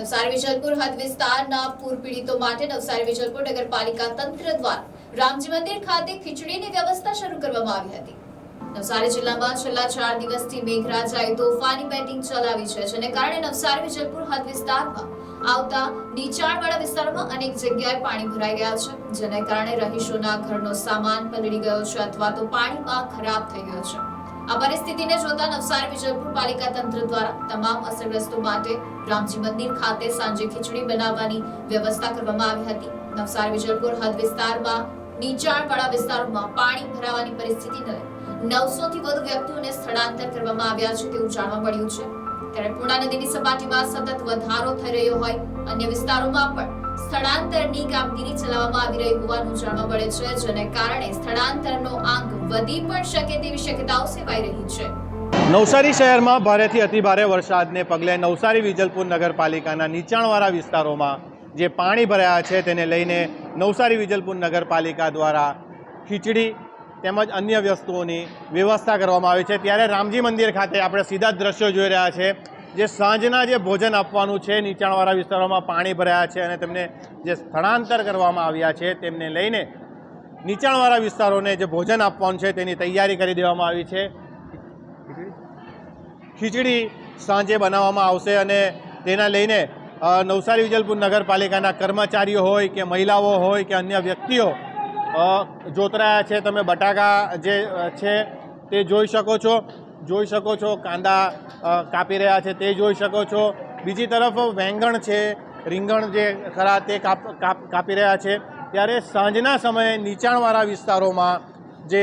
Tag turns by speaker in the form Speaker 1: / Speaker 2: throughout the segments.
Speaker 1: નવસારી વિજલપુર હદ વિસ્તારના પૂર પીડિતો માટે નવસારી વિજલપુર નગરપાલિકા તંત્ર દ્વારા રામજી મંદિર ખાતે ખીચડીની વ્યવસ્થા શરૂ કરવામાં આવી હતી. નવસારી જિલ્લામાં છેલ્લા ચાર દિવસથી મેઘરાજાએ તોફાની બેટિંગ ચલાવી છે, જેને કારણે નવસારી વિજલપુર હદ વિસ્તારમાં આવતા નીચાણવાળા વિસ્તારોમાં અનેક જગ્યાએ પાણી ભરાઈ ગયા છે, જેને કારણે રહીશોના ઘરનો સામાન પલળી ગયો છે અથવા તો પાણીમાં ખરાબ થઈ ગયો છે. આ પરિસ્થિતિને જોતા નવસારી વિજયપુર પાલિકા તંત્ર દ્વારા તમામ અસરગ્રસ્તો માટે રામજી મંદિર ખાતે સાંજે ખીચડી બનાવવાની વ્યવસ્થા કરવામાં આવી હતી. નવસારી વિજયપુર હદ વિસ્તારમાં, નીચાણવાળા વિસ્તારોમાં પાણી ભરાવાની પરિસ્થિતિને નવસો થી વધુ વ્યક્તિઓને સ્થળાંતર કરવામાં આવ્યા છે તેવું જાણવા મળ્યું છે. ત્યારે પૂર્ણા નદીની સપાટીમાં સતત વધારો થઈ રહ્યો હોય, અન્ય વિસ્તારોમાં પણ સ્થળાંતરની કામગીરી ચલાવવામાં આવી રહી હોવાનું જાણવા મળે છે, જેને કારણે સ્થળાંતરનો આંક વધી પણ શકે તેવી શક્યતાઓ સેવાઈ રહી છે.
Speaker 2: નવસારી શહેરમાં ભારેથી અતિભારે વરસાદને પગલે નવસારી વિજલપુર નગરપાલિકાના નીચાણવાળા વિસ્તારોમાં જે પાણી ભરાયા છે તેને લઈને નવસારી વિજલપુર નગરપાલિકા દ્વારા ખીચડી તેમજ અન્ય વસ્તુઓની વ્યવસ્થા કરવામાં આવી છે. ત્યારે રામજી મંદિર ખાતે આપણે સીધા દ્રશ્યો જોઈ રહ્યા છે. જે સાંજના જે ભોજન આપવાનું છે, નીચાણવાળા વિસ્તારોમાં પાણી ભરાયા છે અને તેમને જે સ્થળાંતર કરવામાં આવ્યા છે, તેમને લઈને નીચાણવાળા વિસ્તારોને જે ભોજન આપવાનું છે તેની તૈયારી કરી દેવામાં આવી છે. ખીચડી સાંજે બનાવવામાં આવશે અને તેના લઈને નવસારી વિજલપુર નગરપાલિકાના કર્મચારીઓ હોય કે મહિલાઓ હોય કે અન્ય વ્યક્તિઓ જોતરાયા છે, તમે બટાકા જે છે તે જોઈ શકો છો. જોઈ શકો છો કાંદા કાપી રહ્યા છે તે જોઈ શકો છો. બીજી તરફ વેંગણ છે, રીંગણ જે ખરા તે કાપ, કાપ- રહ્યા છે. ત્યારે સાંજના સમયે નીચાણવાળા વિસ્તારોમાં જે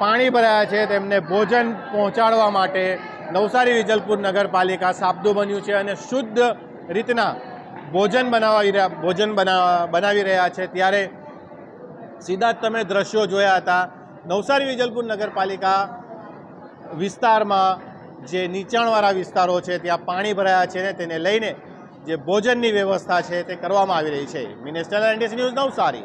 Speaker 2: પાણી ભરાયા છે તેમને ભોજન પહોંચાડવા માટે નવસારી વિજલપુર નગરપાલિકા સાબદું બન્યું છે અને શુદ્ધ રીતના ભોજન બનાવી રહ્યા, ભોજન બના, બનાવી રહ્યા છે. ત્યારે સીધા તમે દ્રશ્યો જોયા હતા. નવસારી વિજલપુર નગરપાલિકા વિસ્તારમાં જે નીચાણવાળા વિસ્તારો છે, ત્યાં પાણી ભરાયા છે ને તેને લઈને જે ભોજનની વ્યવસ્થા છે તે કરવામાં આવી રહી છે. Minister news Navsari.